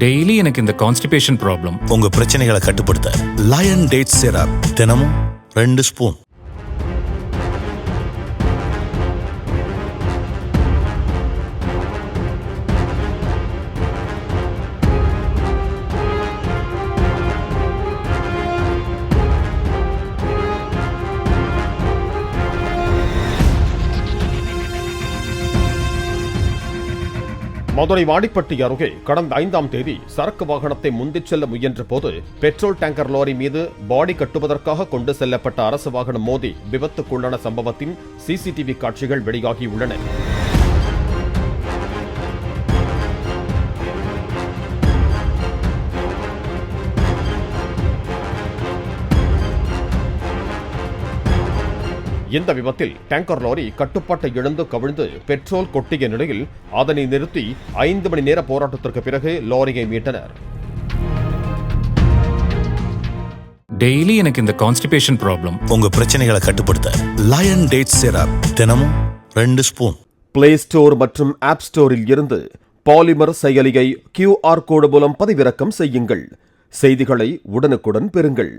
Daily எனக்கு இந்த constipation problem உங்க பிரச்சனைகளை கட்டுப்படுத்த லயன் டேட் சிரப் தினமும் ரெண்டு ஸ்பூன் மதுரை வாடிப்பட்டி அருகே கடந்த ஐந்தாம் தேதி சரக்கு வாகனத்தை முந்திச் செல்ல முயன்ற போது பெட்ரோல் டேங்கர் லாரி மீது பாடி கட்டுவதற்காக கொண்டு செல்லப்பட்ட அரசு வாகனம் மோதி விபத்துக்குள்ளான சம்பவத்தின் சிசிடிவி காட்சிகள் வெளியாகியுள்ளன இந்த விபத்தில் டேங்கர் லாரி கட்டுப்பாட்டை இழந்து கவிழ்ந்து பெட்ரோல் கொட்டிய நிலையில் அதனை நிறுத்தி ஐந்து மணி நேர போராட்டத்திற்கு பிறகு லாரியை மீட்டனர். டெய்லி எனக்கு இந்த கான்ஸ்டிபேஷன் ப்ராப்ளம் உங்க பிரச்சனைகளை கட்டுப்படுத்த லயன் டேட் சிரப் தினமும் ரெண்டு ஸ்பூன். பிளே ஸ்டோர் மற்றும் ஆப் ஸ்டோரில் இருந்து பாலிமர் செயலியை கியூஆர் கோடு மூலம் பதிவிறக்கம் செய்யுங்கள். செய்திகளை உடனுக்குடன் பெறுங்கள்.